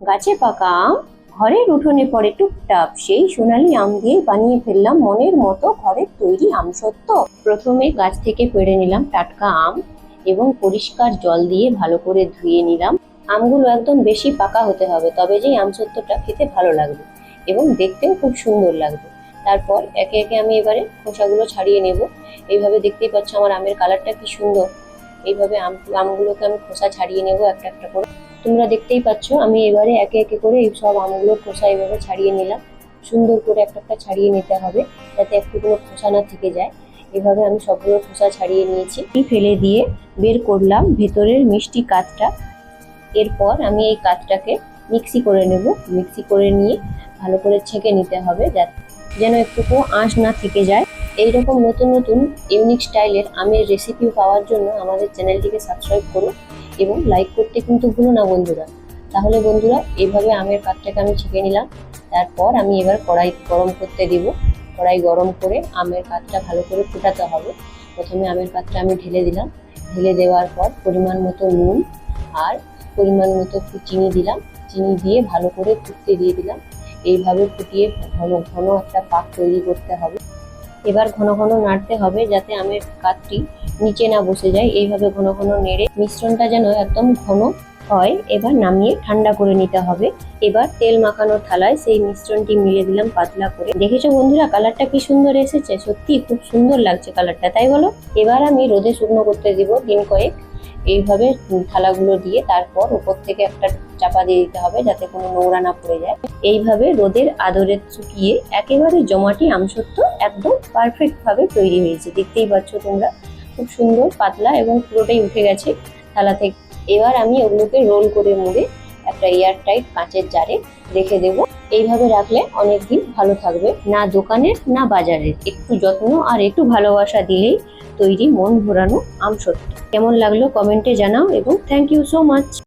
গাছে পাকা আম ঘরের উঠোনে পড়ে টুকটাপ সেই সোনালি আম দিয়ে বানিয়ে ফেললাম মনের মতো ঘরের তৈরি আম সত্য প্রথমে গাছ থেকে পেড়ে নিলাম টাটকা আম এবং পরিষ্কার জল দিয়ে ভালো করে ধুয়ে নিলাম। আমগুলো একদম বেশি পাকা হতে হবে, তবে যেই আম সত্যটা খেতে ভালো লাগবে এবং দেখতেও খুব সুন্দর লাগবে। তারপর একে একে আমি এবারে খোসাগুলো ছাড়িয়ে নেব। এইভাবে দেখতেই পাচ্ছ আমার আমের কালারটা কি সুন্দর। এইভাবে আম, আমগুলোকে আমি খোসা ছাড়িয়ে নেব একটা একটা করে। তোমরা দেখতেই পাচ্ছ, আমি এবারে একে একে করে এই সব আমগুলোর খোসা এইভাবে ছাড়িয়ে নিলাম। সুন্দর করে একটা একটা ছাড়িয়ে নিতে হবে, যাতে একটু কোনো খোসা না থেকে যায়। এভাবে আমি সবগুলো খোসা ছাড়িয়ে নিয়েছি। এই ফেলে দিয়ে বের করলাম ভেতরের মিষ্টি কাতটা এরপর আমি এই কাতটাকে মিক্সি করে নেব। মিক্সি করে নিয়ে ভালো করে ছেঁকে নিতে হবে, যাতে যেন একটুকু আঁশ না থেকে যায়। এইরকম নতুন নতুন, ইউনিক স্টাইলের আমের রেসিপি পাওয়ার জন্য আমাদের চ্যানেলটিকে সাবস্ক্রাইব করুন। এবং লাইক করতে কিন্তু ভুলো না বন্ধুরা। তাহলে বন্ধুরা এইভাবে আমের পাতটাকে আমি ছেঁকে নিলাম। তারপর আমি এবার কড়াই গরম করতে দিব। কড়াই গরম করে আমের পাতটা ভালো করে ফুটাতে হবে। প্রথমে আমের কাঠটা আমি ঢেলে দিলাম। ঢেলে দেওয়ার পর পরিমাণ মতো নুন আর পরিমাণ মতো একটু চিনি দিলাম। চিনি দিয়ে ভালো করে ফুটতে দিয়ে দিলাম। এইভাবে ফুটিয়ে ঘন ঘন একটা পাক তৈরি করতে হবে। এবার ঘন ঘন নাড়তে হবে যাতে আমের কাঠটি নিচে না বসে যায়। এইভাবে ঘন ঘন নেড়ে মিশ্রণটা যেন একদম ঘন হয়, এবার নামিয়ে ঠান্ডা করে নিতে হবে। এবার তেল মাখানোর থালায় সেই মিশ্রণটি মিলে দিলাম পাতলা করে। দেখেছ বন্ধুরা, কালারটা কি সুন্দর এসেছে? সত্যি খুব সুন্দর লাগছে কালারটা, তাই বলো? এবার আমি রোদে শুকনো করতে দিব দিন কয়েক। এইভাবে থালাগুলো দিয়ে তারপর উপর থেকে একটা চাপা দিয়ে দিতে হবে যাতে কোনো নোংরা না পড়ে যায়। এইভাবে রোদের আদরে শুকিয়ে একেবারে জমাটি আমসত্ব একদম পারফেক্টভাবে তৈরি হয়েছে। দেখতেই পাচ্ছ তোমরা খুব সুন্দর, পাতলা এবং পুরোটাই উঠে গেছে থালা থেকে। এবার আমি ওগুলোকে রোল করে মুড়ে একটা এয়ার টাইট কাঁচের জারে রেখে দেব। এইভাবে রাখলে অনেক দিন ভালো থাকবে, না দোকানের, না বাজারের। একটু যত্ন আর একটু ভালোবাসা দিলেই তৈরি মন ভরানো আম সত্য। কেমন লাগল কমেন্টে জানাও এবং থ্যাংক ইউ সো মাচ